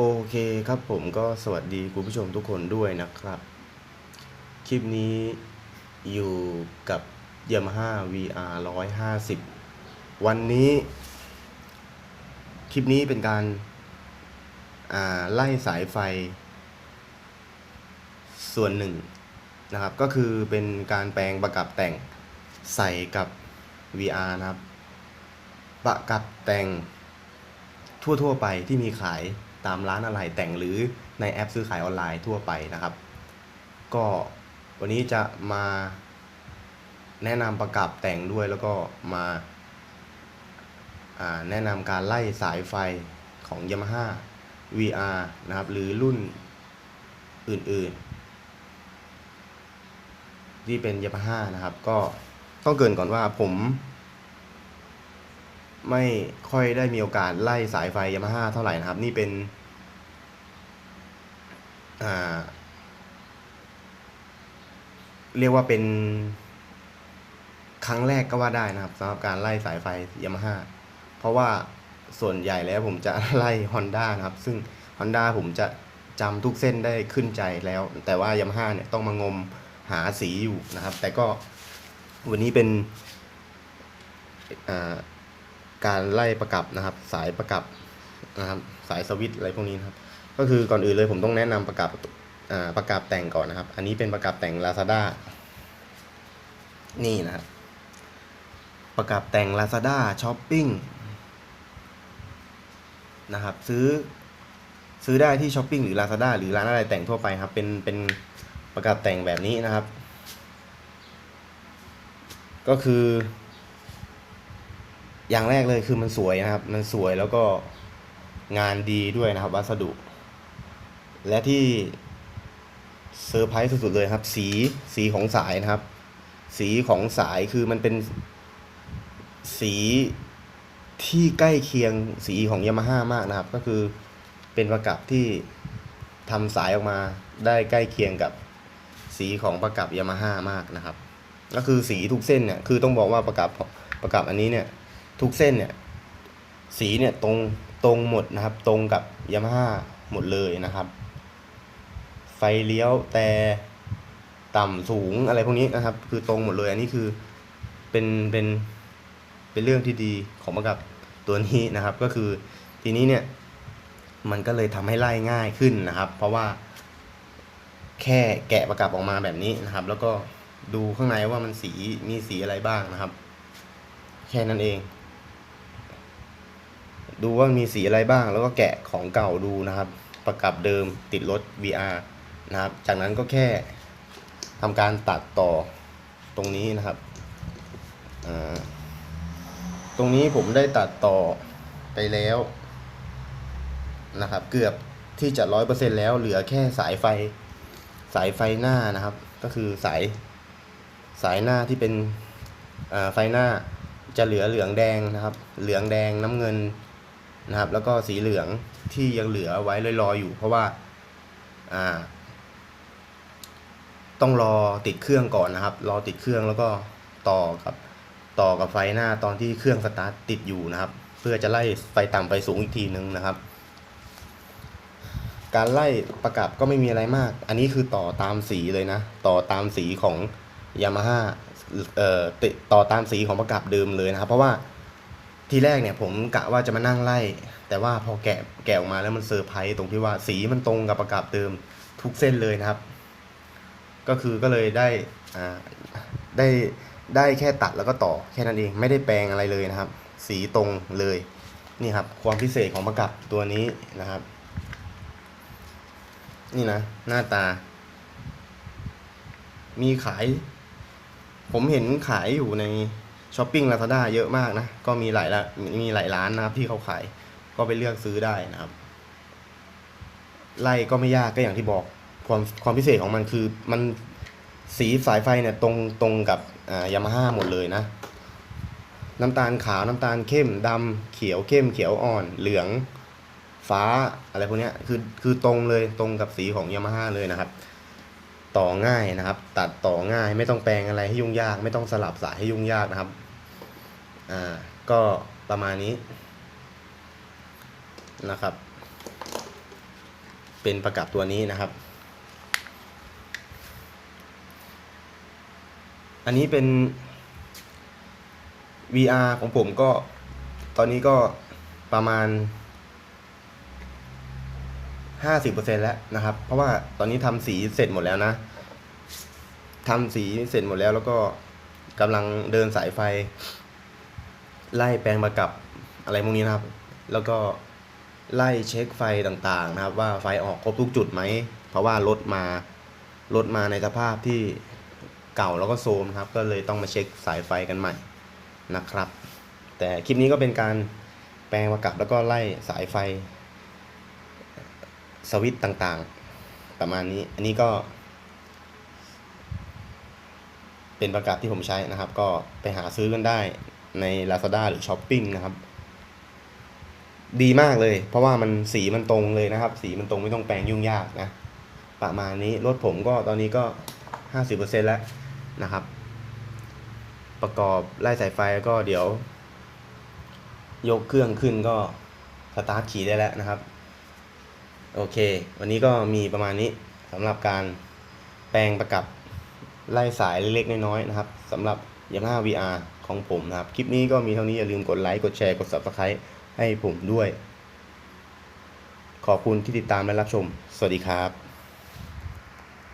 โอเคครับผมก็สวัสดีคุณผู้ชมทุกคนด้วยนะครับ คลิปนี้อยู่กับ Yamaha VR 150 วันนี้ คลิปนี้เป็นการาไล่สายไฟ ส่วนหนึ่งนะครับ ก็คือเป็นการแปลงประกับแต่งใส่กับ VR นะครับ ประกับแต่งทั่วๆไปที่มีขาย ตามร้านอะไรแต่งหรือในแอปซื้อขายออนไลน์ทั่วไปนะครับ ก็วันนี้จะมาแนะนำประกับแต่งด้วยแล้วก็มาาแนะนำการไล่สายไฟของ Yamaha VR นะครับ หรือรุ่นอื่นๆ ที่เป็น Yamaha นะครับ ก็ต้องเกรินก่อนว่าผม ไม่ค่อยได้มีโอกาสไล่สายไฟยามาฮ่าเท่าไหร่นะครับ นี่เป็น เรียกว่าเป็น ครั้งแรกก็ว่าได้นะครับสำหรับการไล่สายไฟยามาฮ่าเพราะว่าส่วนใหญ่แล้วผมจะไล่ Honda นะครับ ซึ่ง Honda ผมจะจำทุกเส้นได้ขึ้นใจแล้ว แต่ว่ายามาฮ่าเนี่ยต้องมางมหาสีอยู่นะครับ แต่ก็วันนี้เป็นการไล่ประกับนะครับ สายประกับนะครับ สายสวิตช์อะไรพวกนี้นะครับ ก็คือก่อนอื่นเลยผมต้องแนะนำประกับอ่าประกับแต่งก่อนนะครับ อันนี้เป็นประกับแต่ง Lazada นี่นะครับ ประกับแต่ง Lazada Shopping นะครับ ซื้อซื้อได้ที่ Shopping หรือ Lazada หรือร้านอะไรแต่งทั่วไปครับ เป็นเป็นประกับแต่งแบบนี้นะครับ ก็คือ อย่างแรกเลยคือมันสวยนะครับ มันสวยแล้วก็งานดีด้วยนะครับ วัสดุ และที่เซอร์ไพรส์สุดๆเลยครับ สีสีของสายนะครับ สีของสายคือมันเป็นสีที่ใกล้เคียงสีของยามาฮ่ามากนะครับ ก็คือเป็นประกับที่ทำสายออกมาได้ใกล้เคียงกับสีของประกับยามาฮ่ามากนะครับ ก็คือสีทุกเส้นเนี่ยคือต้องบอกว่าประกับประกับอันนี้เนี่ยทุกเส้นเนี่ยสีเนี่ยตรงตรงหมดนะครับ ตรงกับยามาฮ่าหมดเลยนะครับ ไฟเลี้ยวแต่ต่ำสูงอะไรพวกนี้นะครับ คือตรงหมดเลยอันนี้คือเป็นเป็นเป็นเรื่องที่ดีของประกับตัวนี้นะครับ ก็คือทีนี้เนี่ยมันก็เลยทำให้ไล่ง่ายขึ้นนะครับ เพราะว่า แค่แกะประกับออกมาแบบนี้นะครับ แล้วก็ดูข้างในว่ามันสีมีสีอะไรบ้างนะครับ แค่นั้นเอง ดูว่ามีสีอะไรบ้าง แล้วก็แกะของเก่าดูนะครับ ประกับเดิมติดรถ VR นะครับ จากนั้นก็แค่ทำการตัดต่อตรงนี้นะครับ ตรงนี้ผมได้ตัดต่อไปแล้วนะครับ เกือบที่จะร้อยเปอร์เซ็นแล้วเหลือแค่สายไฟสายไฟหน้านะครับ ก็คือสายสายหน้าที่เป็นไฟหน้าจะเหลือเหลืองแดงนะครับ เหลืองแดงน้ำเงินนะครับ แล้วก็สีเหลืองที่ยังเหลือไว้ลอยๆอยู่ เพราะว่าอ่า ต้องรอติดเครื่องก่อนนะครับ รอติดเครื่องแล้วก็ต่อกับต่อกับไฟหน้าตอนที่เครื่องสตาร์ทติดอยู่นะครับ เพื่อจะไล่ไฟต่ำไฟสูงอีกทีนึงนะครับ การไล่ประกับก็ไม่มีอะไรมาก อันนี้คือต่อตามสีเลยนะ ต่อตามสีของยามาฮ่าเอ่อต่อตามสีของประกับเดิมเลยนะครับ เพราะว่าทีแรกเนี่ยผมกะว่าจะมานั่งไล่ แต่ว่าพอแกะแกะออกมาแล้วมันเซอร์ไพรส์ตรงที่ว่าสีมันตรงกับประกับเดิมทุกเส้นเลยนะครับ ก็คือก็เลยได้ได้ได้แค่ตัดแล้วก็ต่อแค่นั้นเองไม่ได้แปลงอะไรเลยนะครับ สีตรงเลยนี่ครับ ความพิเศษของประกับตัวนี้นะครับ นี่นะ หน้าตา มีขาย ผมเห็นขายอยู่ในช้อปปิ้งลาซาด้าเยอะมากนะ ก็มีหลายละมีหลายร้านนะครับ ที่เขาขายก็ไปเลือกซื้อได้นะครับ ไล่ก็ไม่ยากก็อย่างที่บอก ความความพิเศษของมันคือมันสีสายไฟเนี่ยตรงตรงกับยามาฮ่าหมดเลยนะ น้ำตาลขาวน้ำตาลเข้มดำเขียวเข้มเขียวอ่อน เหลืองฟ้าอะไรพวกนี้คือคือตรงเลยตรงกับสีของยามาฮ่าเลยนะครับ ต่อง่ายนะครับ ตัดต่อง่ายไม่ต้องแปลงอะไรให้ยุ่งยาก ไม่ต้องสลับสายให้ยุ่งยากนะครับอ่าก็ประมาณนี้นะครับ เป็นประกับตัวนี้นะครับ อันนี้เป็น VR ของผมก็ตอนนี้ก็ประมาณ 50%แล้วนะครับ เพราะว่าตอนนี้ทำสีเสร็จหมดแล้วนะทำสีเสร็จหมดแล้วแล้วก็กำลังเดินสายไฟ ไล่แปลงประกับอะไรพวกนี้นะครับ แล้วก็ไล่เช็คไฟต่างๆนะครับ ว่าไฟออกครบทุกจุดไหม เพราะว่ารถมารถมาในสภาพที่ เก่าแล้วก็โซมครับ ก็เลยต้องมาเช็คสายไฟกันใหม่นะครับ แต่คลิปนี้ก็เป็นการแปลงประกับแล้วก็ไล่สายไฟ สวิตช์ต่างๆ ประมาณนี้ อันนี้ก็ เป็นประกับที่ผมใช้นะครับ ก็ไปหาซื้อกันได้ใน Lazada หรือ s h o p e e นะครับ ดีมากเลย เพราะว่ามันสีมันตรงเลยนะครับ สีมันตรงไม่ต้องแปลงยุ่งยากนะประมาณนี้รถผมก็ตอนนี้ก็50%แล้ว นะครับ ประกอบไล่สายไฟก็เดี๋ยว ยกเครื่องขึ้นก็สตาร์ทขี่ได้แล้วนะครับ โอเค วันนี้ก็มีประมาณนี้สำหรับการแปลงประกับไล่สายเล็กๆน้อยๆนะครับสำหรับ Yamaha VR ของผมนะครับ คลิปนี้ก็มีเท่านี้อย่าลืมกดไลค์ กดแชร์ กด Subscribe ให้ผมด้วย ขอบคุณที่ติดตามและรับชม สวัสดีครับ